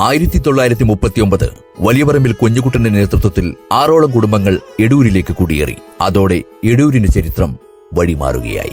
ആയിരത്തി തൊള്ളായിരത്തി മുപ്പത്തിയൊമ്പത് വലിയപറമ്പിൽ കുഞ്ഞുകുട്ടന്റെ നേതൃത്വത്തിൽ ആറോളം കുടുംബങ്ങൾ എടൂരിലേക്ക് കുടിയേറി. അതോടെ എടൂരിന് ചരിത്രം വഴിമാറുകയായി.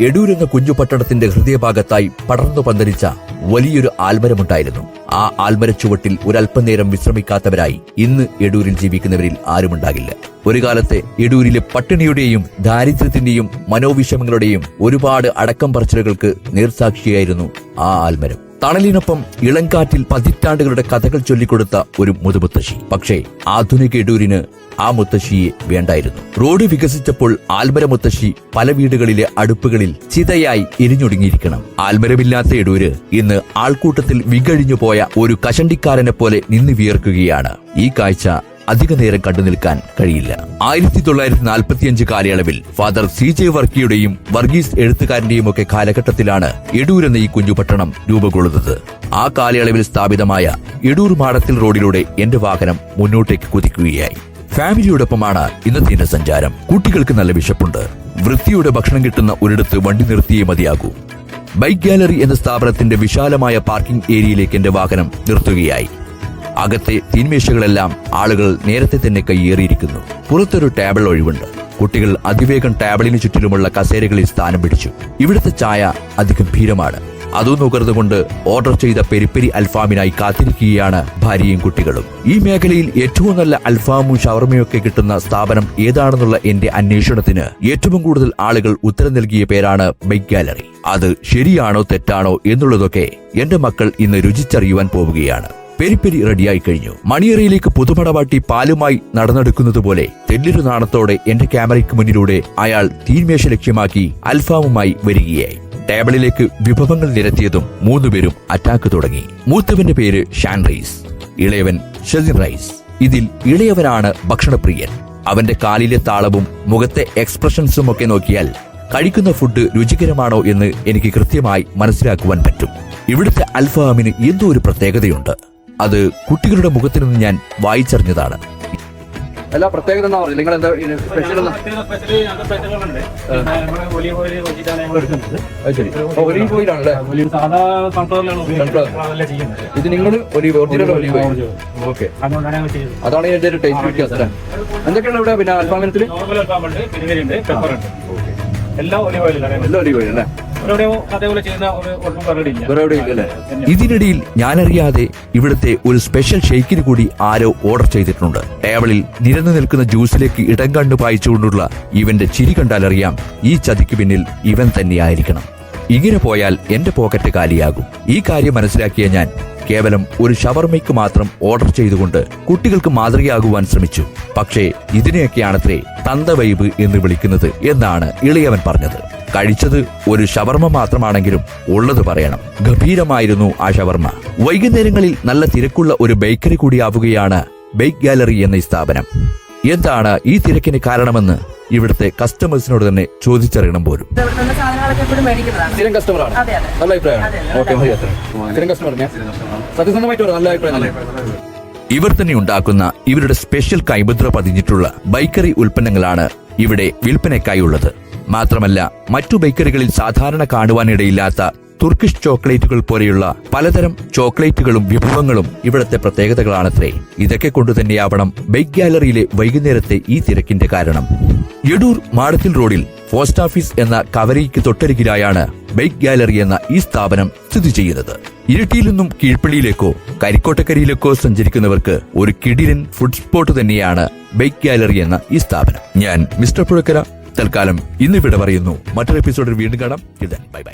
എടൂർ എന്ന കുഞ്ഞു പട്ടണത്തിന്റെ ഹൃദയഭാഗത്തായി പടർന്നു പന്തലിച്ച വലിയൊരു ആൽമരമുണ്ടായിരുന്നു. ആ ആൽമരച്ചുവട്ടിൽ ഒരല്പനേരം വിശ്രമിക്കാത്തവരായി ഇന്ന് എടൂരിൽ ജീവിക്കുന്നവരിൽ ആരുമുണ്ടാകില്ല. ഒരു കാലത്തെ എടൂരിലെ പട്ടിണിയുടെയും ദാരിദ്ര്യത്തിന്റെയും മനോവിഷമങ്ങളുടെയും ഒരുപാട് അടക്കം പറച്ചിലുകൾക്ക് നേർസാക്ഷിയായിരുന്നു ആ ആൽമരം. തണലിനൊപ്പം ഇളങ്കാറ്റിൽ പതിറ്റാണ്ടുകളുടെ കഥകൾ ചൊല്ലിക്കൊടുത്ത ഒരു മുതുമുത്തശ്ശി. പക്ഷേ ആധുനിക എടൂരിന് ആ മുത്തശ്ശിയെ വേണ്ടായിരുന്നു. റോഡ് വികസിച്ചപ്പോൾ ആൽമര മുത്തശ്ശി പല വീടുകളിലെ അടുപ്പുകളിൽ ചിതയായി എരിഞ്ഞൊടുങ്ങിയിരിക്കണം. ആൽമരമില്ലാത്ത എടൂര് ഇന്ന് ആൾക്കൂട്ടത്തിൽ വികഴിഞ്ഞു പോയ ഒരു കഷണ്ടിക്കാരനെ പോലെ നിന്ന് വിയർക്കുകയാണ്. ഈ കാഴ്ച അധിക നേരം കണ്ടു നിൽക്കാൻ കഴിയില്ല. ആയിരത്തി തൊള്ളായിരത്തി നാൽപ്പത്തിയഞ്ച് കാലയളവിൽ ഫാദർ സി ജെ വർക്കിയുടെയും വർഗീസ് എഴുത്തുകാരന്റെയും ഒക്കെ കാലഘട്ടത്തിലാണ് എടൂർ എന്ന ഈ കുഞ്ഞുപട്ടണം രൂപകൊള്ളുന്നത്. ആ കാലയളവിൽ സ്ഥാപിതമായ എടൂർ മാടത്തിൽ റോഡിലൂടെ എന്റെ വാഹനം മുന്നോട്ടേക്ക് കുതിക്കുകയായി. ഫാമിലിയോടൊപ്പമാണ് ഇന്നത്തെ എന്റെ സഞ്ചാരം കുട്ടികൾക്ക് നല്ല വിശപ്പുണ്ട്. വൃത്തിയുടെ ഭക്ഷണം കിട്ടുന്ന ഒരിടത്ത് വണ്ടി നിർത്തിയേ മതിയാകൂ. ബൈക്ക് ഗാലറി എന്ന സ്ഥാപനത്തിന്റെ വിശാലമായ പാർക്കിംഗ് ഏരിയയിലേക്ക് എന്റെ വാഹനം നിർത്തുകയായി. അകത്തെ തീന്മേശകളെല്ലാം ആളുകൾ നേരത്തെ തന്നെ കയ്യേറിയിരിക്കുന്നു. പുറത്തൊരു ടേബിൾ ഒഴിവുണ്ട്. കുട്ടികൾ അതിവേഗം ടേബിളിന് ചുറ്റിലുമുള്ള കസേരകളിൽ സ്ഥാനം പിടിച്ചു. ഇവിടുത്തെ ചായ അതിഗംഭീരമാണ്. അതും നുകർന്നുകൊണ്ട് ഓർഡർ ചെയ്ത പെരിപ്പെരി അൽഫാമിനായി കാത്തിരിക്കുകയാണ് ഭാര്യയും കുട്ടികളും. ഈ മേഖലയിൽ ഏറ്റവും നല്ല അൽഫാമും ഷവർമയൊക്കെ കിട്ടുന്ന സ്ഥാപനം ഏതാണെന്നുള്ള എന്റെ അന്വേഷണത്തിന് ഏറ്റവും കൂടുതൽ ആളുകൾ ഉത്തരം നൽകിയ പേരാണ് ബൈക്ക് ഗാലറി. അത് ശരിയാണോ തെറ്റാണോ എന്നുള്ളതൊക്കെ എന്റെ മക്കൾ ഇന്ന് രുചിച്ചറിയുവാൻ പോവുകയാണ്. പെരിപ്പെരി റെഡിയായി കഴിഞ്ഞു. മണിയറയിലേക്ക് പുതുമടവാട്ടി പാലുമായി നടന്നെടുക്കുന്നത് പോലെ തെല്ലൊരു നാണത്തോടെ എന്റെ ക്യാമറയ്ക്ക് മുന്നിലൂടെ അയാൾ തീന്മേശ ലക്ഷ്യമാക്കി അൽഫാമുമായി വരികയായി. ടേബിളിലേക്ക് വിഭവങ്ങൾ നിരത്തിയതും മൂന്നുപേരും അറ്റാക്ക് തുടങ്ങി. മൂത്തവന്റെ പേര് ഷാൻ റൈസ് ഇളയവൻ ഷെസിൻ റൈസ്. ഇതിൽ ഇളയവനാണ് ഭക്ഷണപ്രിയൻ. അവന്റെ കാലിലെ താളവും മുഖത്തെ എക്സ്പ്രഷൻസും ഒക്കെ നോക്കിയാൽ കഴിക്കുന്ന ഫുഡ് രുചികരമാണോ എന്ന് എനിക്ക് കൃത്യമായി മനസ്സിലാക്കുവാൻ പറ്റും. ഇവിടുത്തെ അൽഫാമിന് എന്തോ ഒരു പ്രത്യേകതയുണ്ട്. അത് കുട്ടികളുടെ മുഖത്തു നിന്ന് ഞാൻ വായിച്ചറിഞ്ഞതാണ്. അല്ല പ്രത്യേകത എന്താ പറയുക? നിങ്ങൾ എന്താ സ്പെഷ്യൽ ഒലീവ് ഓയിലാണല്ലേ. ഇത് നിങ്ങൾ olive original olive oil. Okay. അതുകൊണ്ടാണ് ചെയ്യുന്നത്. അതാണ് ഇതിന്റെ ഒരു ടേസ്റ്റ് വ്യത്യാസം അല്ലേ? എന്തൊക്കെയാണ് ഇവിടെ പിന്നെ അൽഫാമിനത്തിൽ? എല്ലാ ഒലിവ് ഓയിലാണ്. എല്ലാം ഒലീവ് ഓയിൽ ഇതിനിടയിൽ ഞാനറിയാതെ ഇവിടുത്തെ ഒരു സ്പെഷ്യൽ ഷെയ്ക്കിന് കൂടി ആരോ ഓർഡർ ചെയ്തിട്ടുണ്ട്. ടേബിളിൽ നിരന്നു നിൽക്കുന്ന ജ്യൂസിലേക്ക് ഇടം കണ്ടു പായിച്ചുകൊണ്ടുള്ള ഇവന്റെ ചിരി കണ്ടാലറിയാം ഈ ചതിക്ക് പിന്നിൽ ഇവൻ തന്നെയായിരിക്കണം. ഇങ്ങനെ പോയാൽ എന്റെ പോക്കറ്റ് കാലിയാകും. ഈ കാര്യം മനസ്സിലാക്കിയ ഞാൻ കേവലം ഒരു ഷവർമയ്ക്ക് മാത്രം ഓർഡർ ചെയ്തുകൊണ്ട് കുട്ടികൾക്ക് മാതൃകയാകുവാൻ ശ്രമിച്ചു. പക്ഷേ ഇതിനെയൊക്കെയാണത്രേ തന്ത വൈബ് എന്ന് വിളിക്കുന്നത് എന്നാണ് ഇളയവൻ പറഞ്ഞത്. കഴിച്ചത് ഒരു ഷവർമ മാത്രമാണെങ്കിലും ഉള്ളത് പറയണം. ഗംഭീരമായിരുന്നു ആ ഷവർമ. വൈകുന്നേരങ്ങളിൽ നല്ല തിരക്കുള്ള ഒരു ബേക്കറി കൂടിയാവുകയാണ് ബേക്ക് ഗാലറി എന്ന സ്ഥാപനം. എന്താണ് ഈ തിരക്കിന് കാരണമെന്ന് ഇവിടുത്തെ കസ്റ്റമേഴ്സിനോട് തന്നെ ചോദിച്ചറിയണം പോലും. സ്ഥിരം കസ്റ്റമറാണ്. നല്ല അഭിപ്രായമാണ്. സത്യസന്ധമായിട്ട് നല്ല അഭിപ്രായം ഇവർ തന്നെ ഉണ്ടാക്കുന്ന ഇവരുടെ സ്പെഷ്യൽ കൈമുദ്ര പതിഞ്ഞിട്ടുള്ള ബൈക്കറി ഉൽപ്പന്നങ്ങളാണ് ഇവിടെ വിൽപ്പനയ്ക്കായുള്ളത് മാത്രമല്ല മറ്റു ബൈക്കറികളിൽ സാധാരണ കാണുവാനിടയില്ലാത്ത തുർക്കിഷ് ചോക്ലേറ്റുകൾ പോലെയുള്ള പലതരം ചോക്ലേറ്റുകളും വിഭവങ്ങളും ഇവിടുത്തെ പ്രത്യേകതകളാണത്രേ. ഇതൊക്കെ കൊണ്ടുതന്നെയാവണം ബൈക്ക് ഗാലറിയിലെ വൈകുന്നേരത്തെ ഈ തിരക്കിന്റെ കാരണം. എടൂർ മാടത്തിൽ റോഡിൽ പോസ്റ്റ് ഓഫീസ് എന്ന കവരയ്ക്ക് തൊട്ടരികിലായാണ് ബൈക്ക് ഗാലറി എന്ന ഈ സ്ഥാപനം സ്ഥിതി ചെയ്യുന്നത്. ഇരിട്ടിയിൽ നിന്നും കീഴ്പള്ളിയിലേക്കോ കരിക്കോട്ടക്കരിയിലേക്കോ സഞ്ചരിക്കുന്നവർക്ക് ഒരു കിടിലൻ ഫുഡ് സ്പോട്ട് തന്നെയാണ് ബൈക്ക് ഗാലറി എന്ന ഈ സ്ഥാപനം. ഞാൻ മിസ്റ്റർ പുഴക്കര. തൽക്കാലം ഇന്നിവിടെ പറയുന്നു. മറ്റൊരു എപ്പിസോഡിൽ വീണ്ടും കാണാം. Bye bye